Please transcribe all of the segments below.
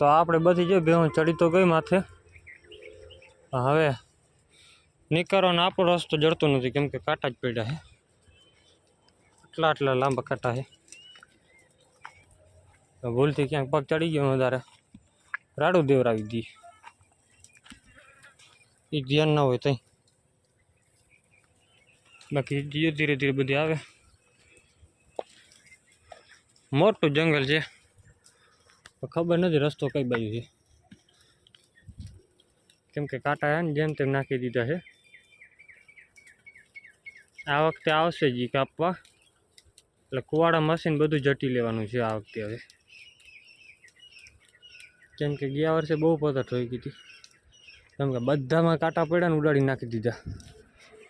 તો આપણે બધી જો ભેહું ચડી તો ગઈ માથે. હવે નીકળવાનો આપણો રસ્તો જડતો નથી, કેમ કે કાંટા જ પડ્યા છે. આટલા આટલા લાંબા કાંટા છે. ભૂલથી ક્યાંક પગ ચડી ગયો વધારે. રાડું દેવરાવી દઈએ. એ ધ્યાન ના હોય ત્યાં બાકી ધીરે ધીરે ધીરે બધી આવે. મોટું જંગલ છે. ખબર નથી રસ્તો કઈ બાજુ છે. કેમ કે કાંટા છે ને જેમ તેમ નાખી દીધા છે. આ વખતે આવશે જ કાપવા. એટલે કુવાડા મશીન બધું જટી લેવાનું છે આ વખતે હવે. કેમ કે ગયા વર્ષે બહુ પતર થઈ ગઈ હતી. કેમ કે બધામાં કાંટા પડ્યા ને ઉડાડી નાખી દીધા.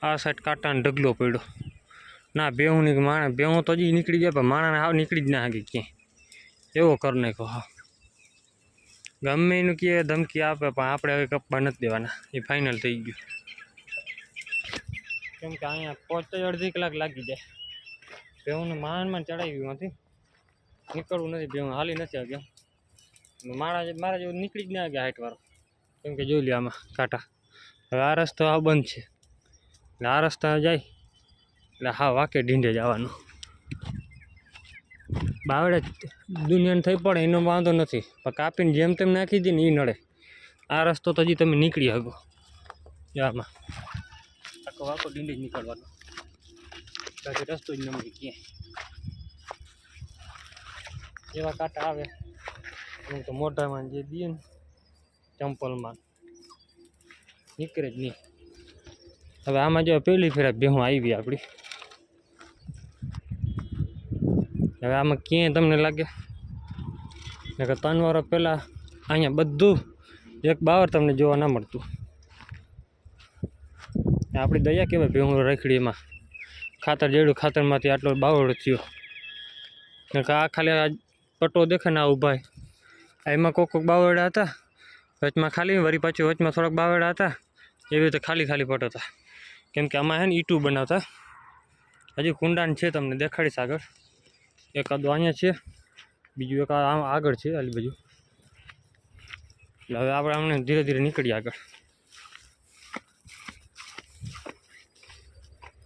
આ સાઈડ કાંટાનો ઢગલો પડ્યો. ના બેહું ની માણા બેહું તો હજી નીકળી જાય, પણ માણાને હાવ નીકળી જ ના શકે ક્યાંય. એવો કર નાખ્યો, હા. ગમે એનું કહે, ધમકી આપે, પણ આપણે હવે કપવા નથી દેવાના. એ ફાઇનલ થઈ ગયું. કેમ કે અહીંયા પહોંચતો અડધી કલાક લાગી જાય. બેહુંને માણમાં ચડાવી નથી નીકળવું નથી બેહું હાલી નથી આવ્યા. મારા મારા જેવું નીકળી જ ના ગયા હાઈટવાળો. કેમ કે જોઈ લે આમાં, કાંટા. હવે આ રસ્તો આ બંધ છે. એટલે આ રસ્તા જાય. એટલે હા, વાકે ઢીંઢે જવાનું. બાવડે દુનિયાને થઈ પડે, એનો વાંધો નથી. પણ કાપીને જેમ તેમ નાખી દે ને એ નડે. આ રસ્તો તો હજી તમે નીકળી શકો. આમાં. આખો આખો ઢીંઢે જ નીકળવાનો. બાકી રસ્તો જ ન મળી ક્યાંય. જેવા કાંટા આવે હું તો મોઢામાં જે દઈએ ને, ચંપલમાં. નીકળે જ નહીં. હવે આમાં જો પહેલી ફેરા ભેહું આવી આપણી હવે આમાં ક્યાંય તમને લાગે? કે ત્રણ વર્ષ પહેલાં અહીંયા બધું એક બાવર તમને જોવા ના મળતું. આપણી દયા કહેવાય ભેહું રખડી એમાં. ખાતર જેડું ખાતરમાંથી આટલો બાવળ થયો. કે આ ખાલી આ પટ્ટો દેખે ને આ ઊભા. એમાં કોક કોક બાવળા હતા. વચમાં ખાલી વરી પાછું વચમાં થોડાક બાવડા હતા. એવી રીતે ખાલી ખાલી પટ હતા. કેમ કે આમાં હે ને ઈટું બનાવતા. હજી કુંડાન છે તમને દેખાડીશ આગળ. એકાદો અહીંયા છે, બીજું એક આમ આગળ છે, આલી બાજુ. એટલે હવે આપણે આમને ધીરે ધીરે નીકળીએ આગળ.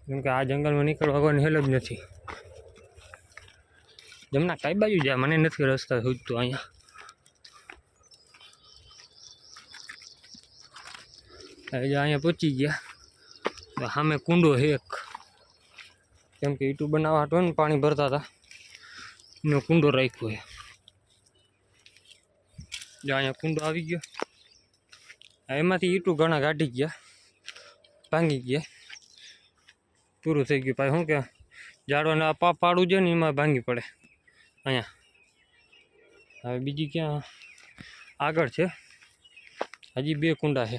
કેમ કે આ જંગલમાં નીકળવા કોઈ હેલ જ નથી. જમના કઈ બાજુ જાય? મને નથી રસ્તા સૂચતું અહીંયા. જો અહીંયા પહોંચી ગયા. સામે કુંડો છે એક. કેમ કે ઈટું બનાવવા હતો ને, પાણી ભરતા હતા. એનો કુંડો રાખ્યો છે જો અહીંયા કુંડો આવી ગયો આ એમાંથી ઈટું ઘણા કાઢી ગયા ભાંગી ગયા પૂરું થઈ ગયું પાછું શું કે ઝાડવાને આ પા પાડું છે ને એમાં ભાંગી પડે અહીંયા હવે બીજી ક્યાં આગળ છે હજી બે કુંડા છે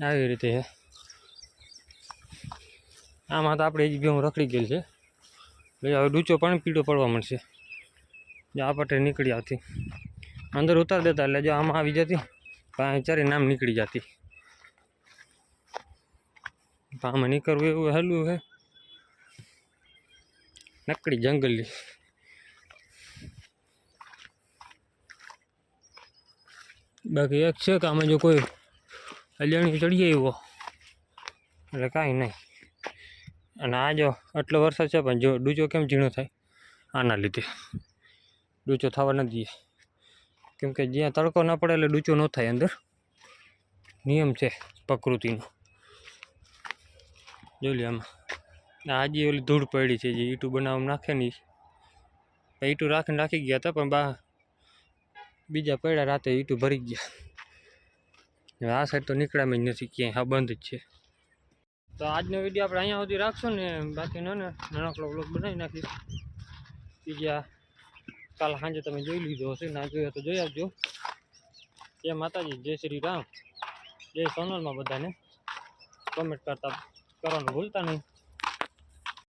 આવી રીતે છે આમાં તો આપણે હજી ભેહું રખડી ગયેલ છે એટલે હવે ડૂચો પણ પીળો પડવા મળશે જો આ પાટે નીકળી આવતી. અંદર ઉતાર દેતા, એટલે જો આમાં આવી જતી ચારે નામ નીકળી જતી. આમાં નીકળવું એવું હેલું હે. નકડી જંગલી બાકી એક છે કે આમાં જો કોઈ અજાણી ચડીએ એવો એટલે કાંઈ નહીં. અને આ જો આટલો વરસાદ છે, પણ જો ડૂચો કેમ ઝીણો થાય? આના લીધે. ડૂચો થવા ન દઈએ કેમ કે જ્યાં તડકો ના પડે એટલે ડૂચો ન થાય અંદર. નિયમ છે પ્રકૃતિનો. જોઈ લે આમાં. આજે ઓલી ધૂળ પડી છે, જે ઈટું બનાવવામાં નાખે ને ઈ. ઈટું રાખીને રાખી ગયા હતા, પણ બા બીજા પડ્યા રાતે ઈટું ભરી ગયા. આ સાઈડ તો નીકળ્યામાં જ નથી, ક્યાંય. હા બંધ જ છે. તો આજનો વીડિયો આપણે અહીંયા સુધી રાખશું ને બાકીનો ને નાનકડો બ્લોગ બનાવી નાખીશ. બીજા કાલ સાંજે તમે જોઈ લીધો હશે ના જોયો તો જોઈ આવજો. જય માતાજી, જય શ્રી રામ. જય સોનલમાં બધાને. કોમેન્ટ કરતા કરવાનું ભૂલતા નહીં.